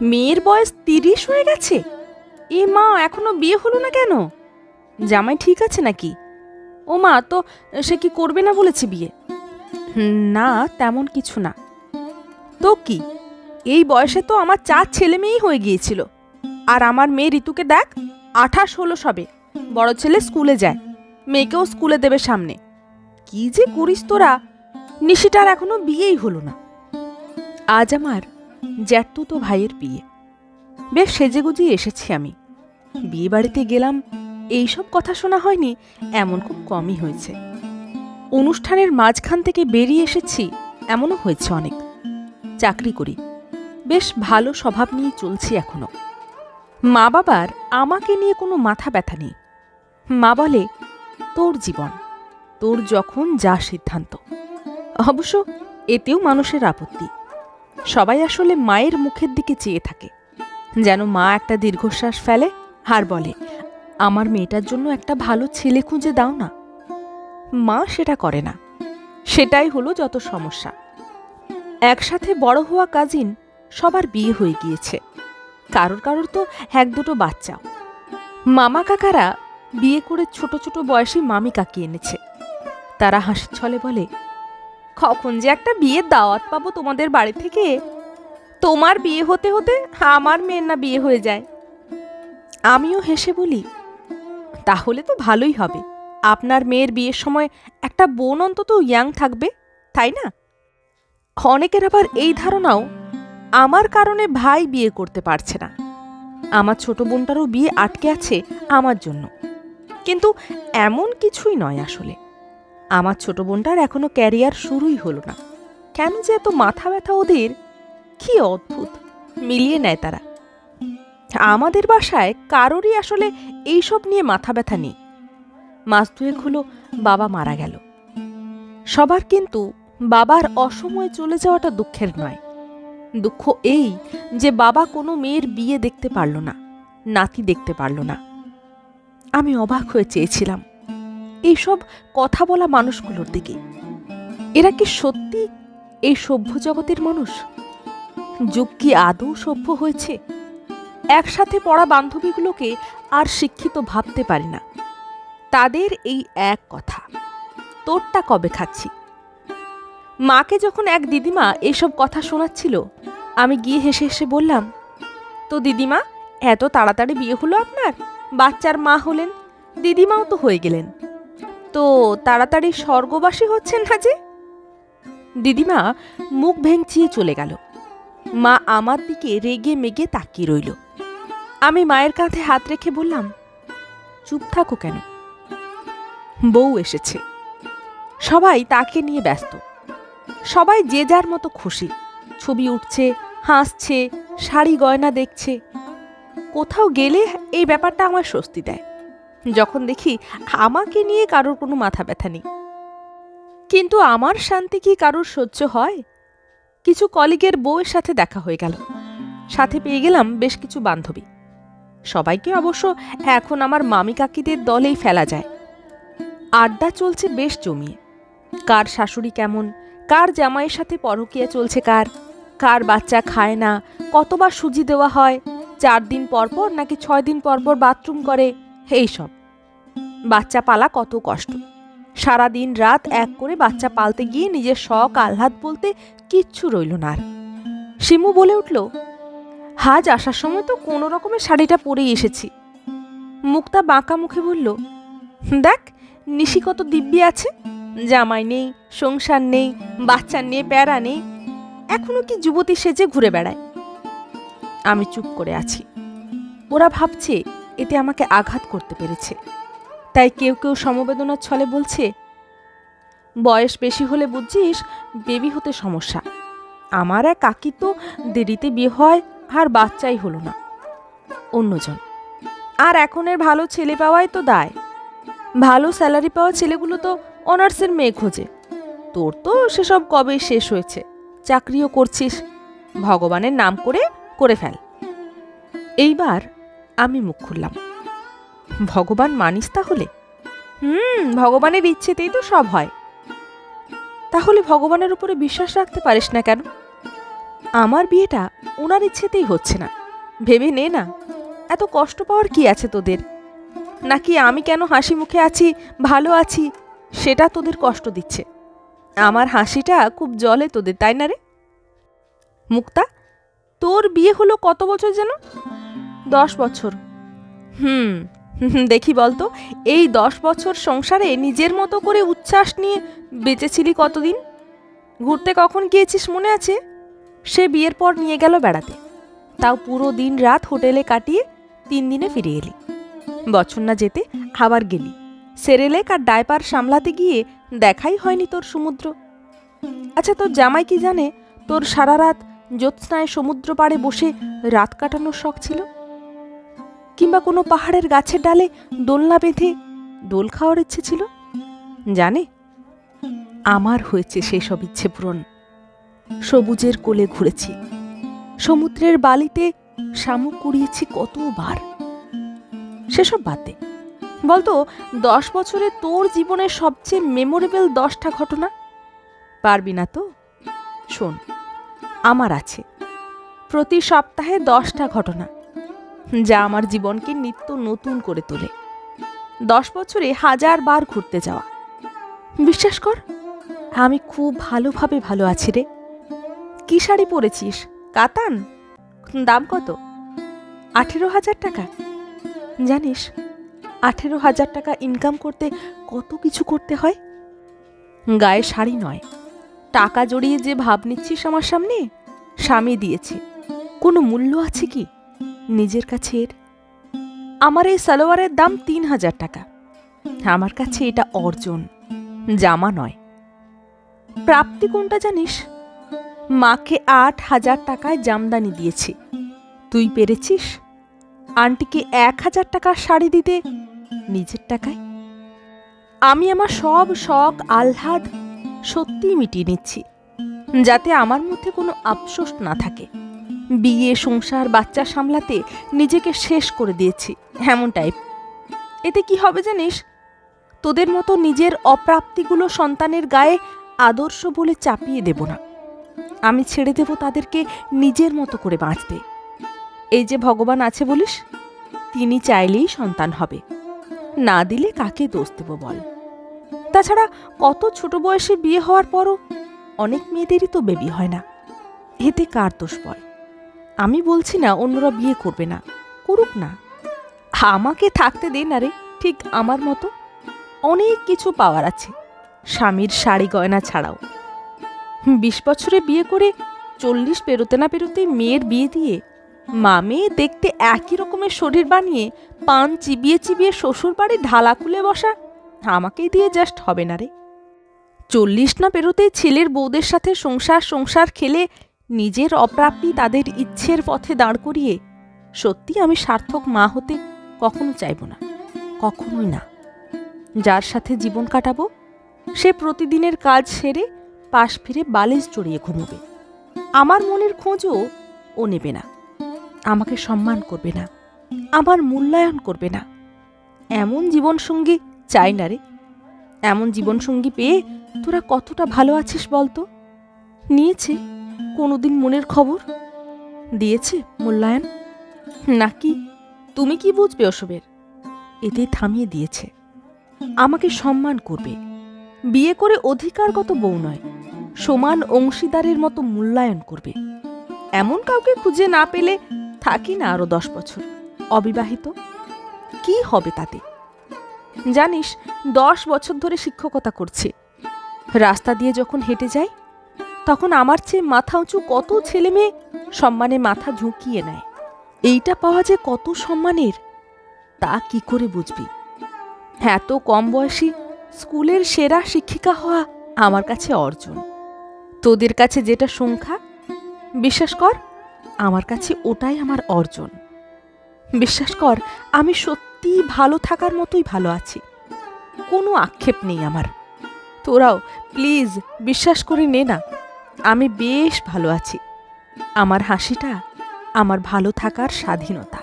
মেয়ের বয়স তিরিশ হয়ে গেছে? এ মা, এখনও বিয়ে হলো না কেন? জামাই ঠিক আছে নাকি? ও মা, তো সে কি করবে না বলেছে বিয়ে? না, তেমন কিছু না। তো কি? এই বয়সে তো আমার চার ছেলে মেয়েই হয়ে গিয়েছিল। আর আমার মেয়ে ঋতুকে দেখ, আঠাশ হলো সবে। বড় ছেলে স্কুলে যায়। মেয়েকেও স্কুলে দেবে সামনে। কি যে করিস তোরা? নিশিটার এখনও বিয়েই হলো না। আজ আমার জ্যাঠতুতো ভাইয়ের বিয়ে। বেশ সেজেগুজিয়ে এসেছি আমি। বিয়ে বাড়িতে গেলাম, এইসব কথা শোনা হয়নি, এমন খুব কমই হয়েছে। অনুষ্ঠানের মাঝখান থেকে বেরিয়ে এসেছি, এমনও হয়েছে অনেক। চাকরি করি। বেশ ভালো স্বভাব নিয়ে চলছি এখনও। মা বাবার আমাকে নিয়ে কোনো মাথা ব্যথা নেই। মা বলে, তোর জীবন, তোর যখন যা সিদ্ধান্ত। অবশ্য এতেও মানুষের আপত্তি। সবাই আসলে মায়ের মুখের দিকে চেয়ে থাকে। যেন মা একটা দীর্ঘশ্বাস ফেলে আর বলে, আমার মেয়েটার জন্য একটা ভালো ছেলে খুঁজে দাও না। মা সেটা করে না। সেটাই হলো যত সমস্যা। একসাথে বড় হওয়া কাজিন সবার বিয়ে হয়ে গিয়েছে। কারোর কারোর তো এক দুটো বাচ্চাও। মামা কাকারা বিয়ে করে ছোট ছোট বয়সী মামি কাকি এনেছে। তারা হাসির ছলে বলে কখন যে একটা বিয়ের দাওয়াত পাবো তোমাদের বাড়ি থেকে? তোমার বিয়ে হতে হতে আমার মেয়ের না বিয়ে হয়ে যায়। আমিও হেসে বলি, তাহলে তো ভালোই হবে। আপনার মেয়ের বিয়ের সময় একটা বোন অন্তত ইয়াং থাকবে, তাই না? অনেকের আবার এই ধারণাও আমার কারণে ভাই বিয়ে করতে পারছে না। আমার ছোট বোনটারও বিয়ে আটকে আছে আমার জন্য। কিন্তু এমন কিছুই নয় আসলে। আমার ছোট বোনটার এখনও ক্যারিয়ার শুরুই হলো না। কেন যে এত মাথা ব্যথা ওদের? কি অদ্ভুত। মিলিয়ে নেয় তারা। আমাদের বাসায় কারোরই আসলে এইসব নিয়ে মাথা ব্যথা নেই। মাস দুয়েক হলো বাবা মারা গেল। সবার কিন্তু বাবার অসময়ে চলে যাওয়াটা দুঃখের নয়। দুঃখ এই যে বাবা কোনো মেয়ের বিয়ে দেখতে পারল না, নাতি দেখতে পারল না। আমি অবাক হয়ে চেয়েছিলাম। এইসব কথা বলা মানুষগুলোর দিকে। এরা কি সত্যি এই সভ্য জগতের মানুষ? যুগ কি আদৌ সভ্য হয়েছে? একসাথে পড়া বান্ধবীগুলোকে আর শিক্ষিত ভাবতে পারি না। তাদের এই এক কথা, তোরটা কবে খাচ্ছি? মাকে যখন এক দিদিমা এসব কথা শোনাচ্ছিল, আমি গিয়ে হেসে হেসে বললাম, তো দিদিমা, এত তাড়াতাড়ি বিয়ে হলো আপনার? বাচ্চার মা হলেন, দিদিমাও তো হয়ে গেলেন। তো তাড়াতাড়ি স্বর্গবাসী হচ্ছেন না যে? দিদিমা মুখ ভেঙচিয়ে চলে গেল। মা আমার দিকে রেগে মেগে তাকিয়ে রইল। আমি মায়ের কাঁধে হাত রেখে বললাম, চুপ থাকো কেন? বউ এসেছে। সবাই তাকে নিয়ে ব্যস্ত। সবাই যে যার মতো খুশি। ছবি উঠছে, হাসছে, শাড়ি গয়না দেখছে। কোথাও গেলে এই ব্যাপারটা আমার স্বস্তি দেয়। যখন দেখি আমাকে নিয়ে কারোর কোনো মাথা ব্যথা নেই। কিন্তু আমার শান্তি কি কারোর সহ্য হয়? কিছু কলিগের বউয়ের সাথে দেখা হয়ে গেল। সাথে পেয়ে গেলাম বেশ কিছু বান্ধবী। সবাইকে অবশ্য এখন আমার মামি কাকিদের দলেই ফেলা যায়। আড্ডা চলছে বেশ জমিয়ে। কার শাশুড়ি কেমন? কার জামাইয়ের সাথে পরকিয়া চলছে কার? কার বাচ্চা খায় না? কতবার সুজি দেওয়া হয়? চার দিন পর পর নাকি ছয় দিন পর পর বাথরুম করে? এইসব। বাচ্চা পালা কত কষ্ট। সারা দিন রাত এক করে বাচ্চা পালতে গিয়ে নিজের শখ আহ্লাদ বলতে কিচ্ছু রইল না আর। শিমু বলে উঠল, হাজ আসার সময় তো কোনো রকমের শাড়িটা পরেই এসেছি। মুক্তা বাঁকা মুখে বলল, দেখ, নিশি কত দিব্যি আছে। জামাই নেই, সংসার নেই, বাচ্চা নিয়ে প্যারা নেই। এখনও কি যুবতী সেজে ঘুরে বেড়ায়? আমি চুপ করে আছি। ওরা ভাবছে এতে আমাকে আঘাত করতে পেরেছে। তাই কেউ কেউ সমবেদনার ছলে বলছে, বয়স বেশি হলে বুঝছিস বেবি হতে সমস্যা। আমার এক কাকি তো দেরিতে বিয়ে হয় আর বাচ্চাই হলো না। অন্যজন, আর এখনের ভালো ছেলে পাওয়াই তো দায়। ভালো স্যালারি পাওয়া ছেলেগুলো তো অনার্সের মেয়ে খোঁজে। তোর তো সেসব কবে শেষ হয়েছে। চাকরিও করছিস। ভগবানের নাম করে করে ফেল। এইবার আমি মুখ খুললাম। ভগবান মানিস তাহলে? হুম, ভগবানের ইচ্ছেতেই তো সব হয়। তাহলে ভগবানের উপরে বিশ্বাস রাখতে পারিস না কেন? আমার বিয়েটা ওনার ইচ্ছেতেই হচ্ছে না। ভেবে নে না, এত কষ্ট পাওয়ার কি আছে তোদের? নাকি আমি কেন হাসি মুখে আছি, ভালো আছি, সেটা তোদের কষ্ট দিচ্ছে। আমার হাসিটা খুব জলে তোদের, তাই না রে? মুক্তা, তোর বিয়ে হলো কত বছর যেন? দশ বছর। হুম দেখি বলতো। এই দশ বছর সংসারে নিজের মতো করে উচ্ছ্বাস নিয়ে বেঁচেছিলি কতদিন? ঘুরতে কখন গিয়েছিস মনে আছে? সে বিয়ের পর নিয়ে গেল বেড়াতে। তাও পুরো দিন রাত হোটেলে কাটিয়ে তিন দিনে ফিরে এলি। বছর না যেতে আবার গেলি। সেরেলেক আর ডাইপার সামলাতে গিয়ে দেখাই হয়নি তোর সমুদ্র। আচ্ছা তোর জামাই কি জানে? তোর সারা রাত জ্যোৎস্নায় সমুদ্র পাড়ে বসে রাত কাটানোর শখ ছিল? কিংবা কোনো পাহাড়ের গাছের ডালে দোলনা বেঁধে দোল খাওয়ার ইচ্ছে ছিল? জানে? আমার হয়েছে সেসব ইচ্ছে পূরণ। সবুজের কোলে ঘুরেছি। সমুদ্রের বালিতে শামুক কুড়িয়েছি কতবার? সেসব বাদ বলতো, দশ বছরে তোর জীবনের সবচেয়ে মেমোরেবল দশটা ঘটনা? পারবি না তো? শোন, আমার আছে। প্রতি সপ্তাহে দশটা ঘটনা। যা আমার জীবনকে নিত্য নতুন করে তোলে। দশ বছরে হাজার বার ঘুরতে যাওয়া। বিশ্বাস কর, আমি খুব ভালোভাবে ভালো আছি রে। কি শাড়ি পরেছিস? কাতান? দাম কত? আঠেরো হাজার টাকা। জানিস, আঠেরো হাজার টাকা ইনকাম করতে কত কিছু করতে হয়? গায়ে শাড়ি নয়। টাকা জড়িয়ে যে ভাব নিচ্ছিস আমার সামনে, স্বামী দিয়েছে। কোনো মূল্য আছে কি? নিজের কাছে আমার এই সালোয়ারের দাম তিন হাজার টাকা। আমার কাছে এটা অর্জন, জামা নয়। প্রাপ্তি কোনটা জানিস? মাকে আট হাজার টাকায় জামদানি দিয়েছি। তুই পেরেছিস? আন্টিকে এক হাজার টাকার শাড়ি দিতে নিজের টাকায়? আমি আমার সব শখ, আহ্লাদ সত্যিই মিটিয়ে নিচ্ছি, যাতে আমার মধ্যে কোনো আফসোস না থাকে। বিয়ে, সংসার, বাচ্চা সামলাতে নিজেকে শেষ করে দিয়েছি এমন টাইপ এতে কি হবে জানিস? তোদের মতো নিজের অপ্রাপ্তিগুলো সন্তানের গায়ে আদর্শ বলে চাপিয়ে দেব না। আমি ছেড়ে দেব তাদেরকে নিজের মতো করে বাঁচতে। এই যে ভগবান আছে বলিস, তিনি চাইলেই সন্তান হবে। না দিলে কাকে দোষ দেব বল? তাছাড়া কত ছোট বয়সে বিয়ে হওয়ার পরও অনেক মেয়েদেরই তো বেবি হয় না। এতে কার দোষ বল? আমি বলছি না অন্যরা বিয়ে করবে না, করুক না। আমাকে থাকতে দে না রে, ঠিক আমার মতো। অনেক কিছু পাওয়ার আছে, স্বামীর শাড়ি গয়না ছাড়াও। বিশ বছরে বিয়ে করে চল্লিশ পেরোতে না পেরোতে মেয়ের বিয়ে দিয়ে, মা মেয়ে দেখতে একই রকমের শরীর বানিয়ে, পান চিবিয়ে চিবিয়ে শ্বশুর বাড়ি ঢালা খুলে বসা, আমাকেই দিয়ে জাস্ট হবে না রে। চল্লিশ না পেরোতেই ছেলের বউদের সাথে সংসার সংসার খেলে নিজের অপ্রাপ্তি তাদের ইচ্ছের পথে দাঁড় করিয়ে সত্যি আমি সার্থক মা হতে কখনো চাইব না, কখনোই না। যার সাথে জীবন কাটাবো, সে প্রতিদিনের কাজ সেরে পাশ ফিরে বালিশ জড়িয়ে ঘুমোবে। আমার মনের খোঁজও ও নেবে না, আমাকে সম্মান করবে না, আমার মূল্যায়ন করবে না। এমন জীবনসঙ্গী চাই না রে, এমন জীবনসঙ্গী পেয়ে তোরা কতটা ভালো আছিস বলতো? নিয়েছে কোনোদিন মনের খবর? দিয়েছে মূল্যায়ন? নাকি তুমি কি বুঝবে ওসবের? এতে থামিয়ে দিয়েছে। আমাকে সম্মান করবে। বিয়ে করে অধিকারগত বউ নয়, সমান অংশীদারের মতো মূল্যায়ন করবে। এমন কাউকে খুঁজে না পেলে থাকি না আরও দশ বছর। অবিবাহিত? কি হবে তাতে? জানিস, দশ বছর ধরে শিক্ষকতা করছে। রাস্তা দিয়ে যখন হেঁটে যাই তখন আমার চেয়ে মাথা উঁচু কত ছেলে মেয়ে সম্মানে মাথা ঝুঁকিয়ে নেয়। এইটা পাওয়া যে কত সম্মানের, তা কি করে বুঝবি? এত কম বয়সী স্কুলের সেরা শিক্ষিকা হওয়া আমার কাছে অর্জন। তোদের কাছে যেটা সংখ্যা, বিশ্বাস কর, আমার কাছে ওটাই আমার অর্জন। বিশ্বাস কর, আমি সত্যিই ভালো থাকার মতোই ভালো আছি। কোনো আক্ষেপ নেই আমার। তোরাও, প্লিজ, বিশ্বাস করে নে না। আমি বেশ ভালো আছি। আমার হাসিটা আমার ভালো থাকার স্বাধীনতা।